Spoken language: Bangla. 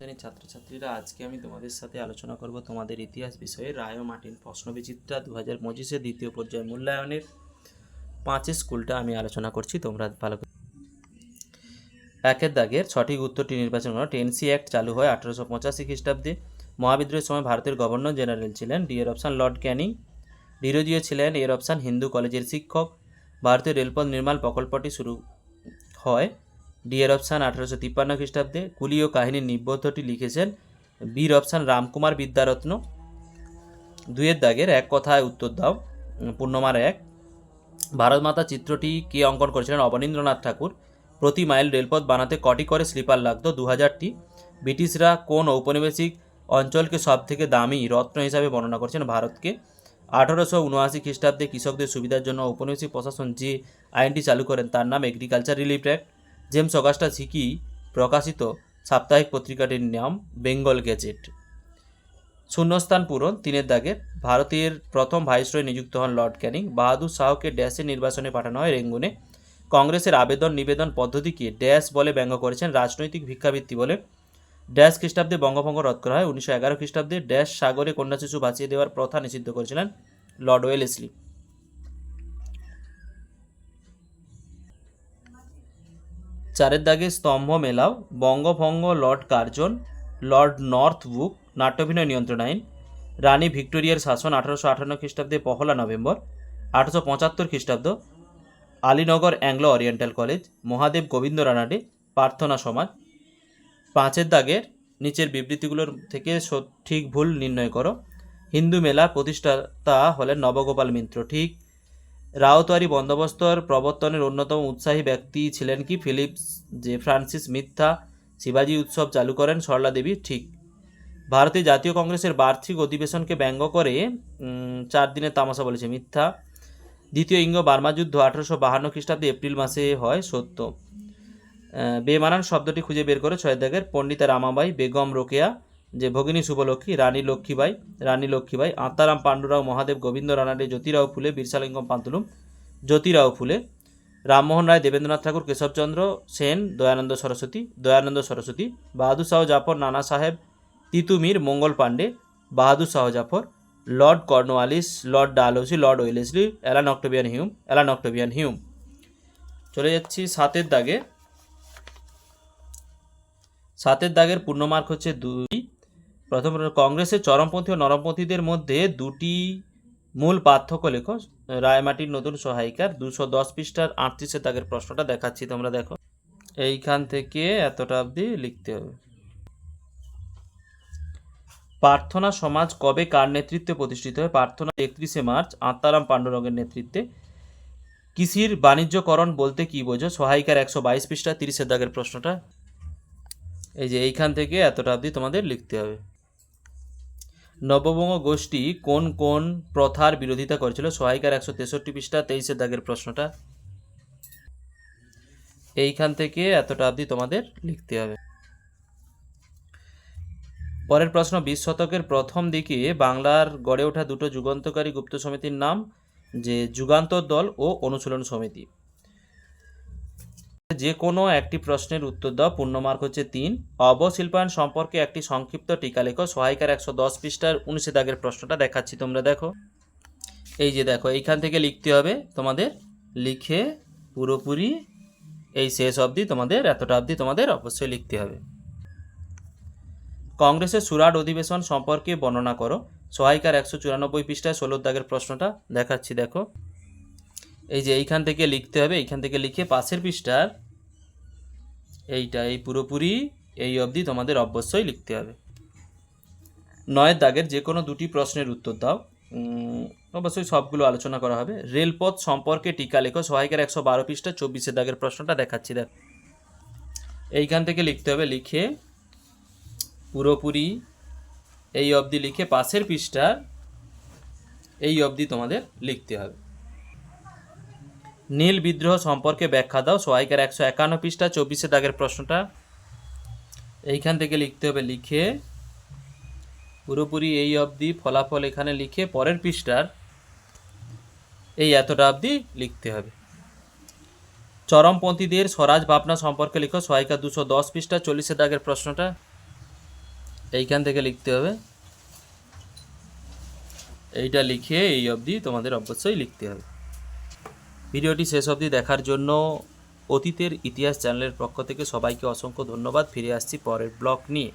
শ্রেণির ছাত্রছাত্রীরা আজকে আমি তোমাদের সাথে আলোচনা করব তোমাদের ইতিহাস বিষয়ে রায় ও মার্টিন প্রশ্নবিচিত্রা দু হাজার পঁচিশে দ্বিতীয় পর্যায়ে মূল্যায়নের। পাঁচের স্কুলটা আমি আলোচনা করছি, তোমরা ভালো করে একের দাগের সঠিক উত্তরটি নির্বাচন করো। টেনসি অ্যাক্ট চালু হয় আঠারোশো পঁচাশি খ্রিস্টাব্দে। মহাবিদ্রোহের সময় ভারতের গভর্নর জেনারেল ছিলেন ডি এর অপশান লর্ড ক্যানিং। ডিরোজিও ছিলেন এর অপশান হিন্দু কলেজের শিক্ষক। ভারতীয় রেলপথ নির্মাণ প্রকল্পটি শুরু হয় ডি এর অপশান আঠারোশো তিপ্পান্ন খ্রিস্টাব্দে কুলি ও কাহিনীর নিবদ্ধটি লিখেছেন বীর অপশান রামকুমার বিদ্যারত্ন। দুয়ের দাগের এক কথায় উত্তর দাও। পূর্ণমার এক। ভারত মাতা চিত্রটি কে অঙ্কন করেছিলেন? অবনীন্দ্রনাথ ঠাকুর। প্রতি মাইল রেলপথ বানাতে কটি করে স্লিপার লাগতো? দু হাজারটি ব্রিটিশরা কোন ঔপনিবেশিক অঞ্চলকে সব থেকে দামি রত্ন হিসাবে বর্ণনা করেছেন? ভারতকে। আঠারোশো উনআশি খ্রিস্টাব্দে কৃষকদের সুবিধার জন্য ঔপনিবেশিক প্রশাসন যে আইনটি চালু করেন, তার নাম agriculture relief act James Augustus Hicky প্রকাশিত সাপ্তাহিক পত্রিকাটির নাম বেঙ্গল গেজেট। শূন্যস্থান পূরণ তিনের দাগের ভারতের প্রথম ভাইসরয় নিযুক্ত হন লর্ড ক্যানিং। বাহাদুর শাহকে ড্যাশের নির্বাচনে পাঠানো হয় রেঙ্গুনে। কংগ্রেসের আবেদন নিবেদন পদ্ধতিকে ড্যাশ বলে ব্যঙ্গ করেছেন রাজনৈতিক ভিক্ষাবৃত্তি বলে। ড্যাশ খ্রিস্টাব্দে বঙ্গভঙ্গ রদ করা হয়। উনিশশো এগারো খ্রিস্টাব্দে ড্যাশ সাগরে কন্যা শিশু বাঁচিয়ে দেওয়ার প্রথা নিষিদ্ধ করেছিলেন লর্ড ওয়েলেসলি। চারের দাগে স্তম্ভ মেলাও, বঙ্গভঙ্গ Lord Curzon, Lord Northbrook, নাট্যভিনয় নিয়ন্ত্রণ আইন, রানী ভিক্টোরিয়ার শাসন আঠারোশো আঠান্ন খ্রিস্টাব্দে পহলা নভেম্বর, আঠারোশো পঁচাত্তর খ্রিস্টাব্দ, Alinagar Anglo oriental college, Mahadev Govind Ranade, Prarthana Samaj. পাঁচের দাগের নিচের বিবৃতিগুলোর থেকে সঠিক ভুল নির্ণয় করো। হিন্দু মেলা প্রতিষ্ঠাতা হলেন নবগোপাল মিত্র, ঠিক রাওতারি বন্দোবস্তর প্রবর্তনের অন্যতম উৎসাহী ব্যক্তি ছিলেন কি ফিলিপস যে ফ্রান্সিস মিথ্যা শিবাজি উৎসব চালু করেন সরলা দেবী, ঠিক। ভারতীয় জাতীয় কংগ্রেসের বার্ষিক অধিবেশনকে ব্যঙ্গ করে চার দিনের তামাশা বলেছে মিথ্যা। দ্বিতীয় ইঙ্গ বার্মা যুদ্ধ আঠারোশো বাহান্ন খ্রিস্টাব্দে এপ্রিল মাসে হয় সত্য। বেমানান শব্দটি খুঁজে বের করে ছয় দাগের পণ্ডিতা রামাবাই বেগম রোকেয়া যে ভগিনী শুভলক্ষ্মী, রানী লক্ষ্মীবাই রানী লক্ষ্মীবাই, আত্মারাম পাণ্ডুরাও, মহাদেব গোবিন্দ, রানাডে, জ্যোতিরাও ফুলে, বীরসালিঙ্গম পান্তুলুম, জ্যোতিরাও ফুলে, রামমোহন রায়, দেবেন্দ্রনাথ ঠাকুর, কেশবচন্দ্র সেন, দয়ানন্দ সরস্বতী দয়ানন্দ সরস্বতী, বাহাদুর Shah Zafar, Nana Saheb Titumir Mangal Pandey, Bahadur Shah Zafar, lord Cornwallis lord Dalhousie, lord Wellesley, Allan Octavian Hume, Allan Octavian Hume. চলে যাচ্ছি সাতের দাগে। সাতের দাগের পূর্ণমার্ক হচ্ছে দুই। প্রথম কংগ্রেসের চরমপন্থী ও নরমপন্থীদের মধ্যে দুটি মূল পার্থক্য লেখো। রায়মাটির নতুন সহায়িকার দুশো দশ পৃষ্ঠার আটত্রিশে দাগের প্রশ্নটা দেখাচ্ছি তোমরা দেখো। এইখান থেকে এতটা অবধি লিখতে হবে। প্রার্থনা সমাজ কবে কার নেতৃত্বে প্রতিষ্ঠিত হয়? প্রার্থনা একত্রিশে মার্চ, আত্মারাম পাণ্ডুরঙ্গের নেতৃত্বে। কৃষির বাণিজ্যকরণ বলতে কি বোঝো? সহায়িকার একশো বাইশ পৃষ্ঠা তিরিশের দাগের প্রশ্নটা। এই যে এইখান থেকে এতটা অবধি তোমাদের লিখতে হবে। নববঙ্গ গোষ্ঠী কোন কোন প্রথার বিরোধিতা করেছিল? সহায়িকার একশো তেষট্টি পৃষ্ঠা তেইশের দাগের প্রশ্নটা। এইখান থেকে এতটা অবধি তোমাদের লিখতে হবে। পরের প্রশ্ন, বিশ শতকের প্রথম দিকে বাংলার গড়ে ওঠা দুটো যুগান্তকারী গুপ্ত সমিতির নাম, যে যুগান্তর দল ও অনুশীলন সমিতি। যে কোনো একটি প্রশ্নের উত্তর দাও। পূর্ণমার্ক হচ্ছে তিন। অবশিল্পায়ন সম্পর্কে একটি সংক্ষিপ্ত টিকা লেখো। সহায়িকার একশো দশ পৃষ্ঠার উনিশে দাগের প্রশ্নটা দেখাচ্ছি তোমরা, দেখো। এই যে দেখো, এইখান থেকে লিখতে হবে তোমাদের, লিখে পুরোপুরি এই শেষ অবধি তোমাদের, এতটা অবধি তোমাদের অবশ্যই লিখতে হবে। কংগ্রেসের সুরাট অধিবেশন সম্পর্কে বর্ণনা করো। সহায়িকার একশো চুরানব্বই পৃষ্ঠায় ষোলোর দাগের প্রশ্নটা দেখাচ্ছি, দেখো। এই যে এইখান থেকে লিখতে হবে, এইখান থেকে লিখে পাশের পৃষ্ঠার এইটা, এই পুরোপুরি এই অবধি তোমাদের অবশ্যই লিখতে হবে। নয়ের দাগের যে কোনো দুটি প্রশ্নের উত্তর দাও। অবশ্যই সবগুলো আলোচনা করা হবে। রেলপথ সম্পর্কে টিকা লেখো, সহায়িকার একশো বারো পৃষ্ঠা, চব্বিশের দাগের প্রশ্নটা দেখাচ্ছি, দেখ। এইখান থেকে লিখতে হবে, লিখে পুরোপুরি এই অবধি লিখে পাশের পৃষ্ঠার এই অবধি তোমাদের লিখতে হবে। নীল বিদ্রোহ সম্পর্কে ব্যাখ্যা দাও। সহায়িকার একশো একান্ন পৃষ্ঠা, চব্বিশে দাগের প্রশ্নটা। এইখান থেকে লিখতে হবে লিখে, পুরোপুরি এই অবধি ফলাফল এখানে লিখে পরের পৃষ্ঠার এই এতটা অবধি লিখতে হবে। চরমপন্থীদের স্বরাজ ভাবনা সম্পর্কে লিখো। সহায়িকা দুশো দশ পৃষ্ঠা, চল্লিশে দাগের প্রশ্নটা। এইখান থেকে লিখতে হবে। এইটা লিখে এই অবধি তোমাদের অবশ্যই লিখতে হবে। ভিডিওটি শেষ অবধি দেখার জন্য অতীতের ইতিহাস চ্যানেলের পক্ষ থেকে সবাইকে অসংখ্য ধন্যবাদ। ফিরে আসছি পরের ব্লগ নিয়ে।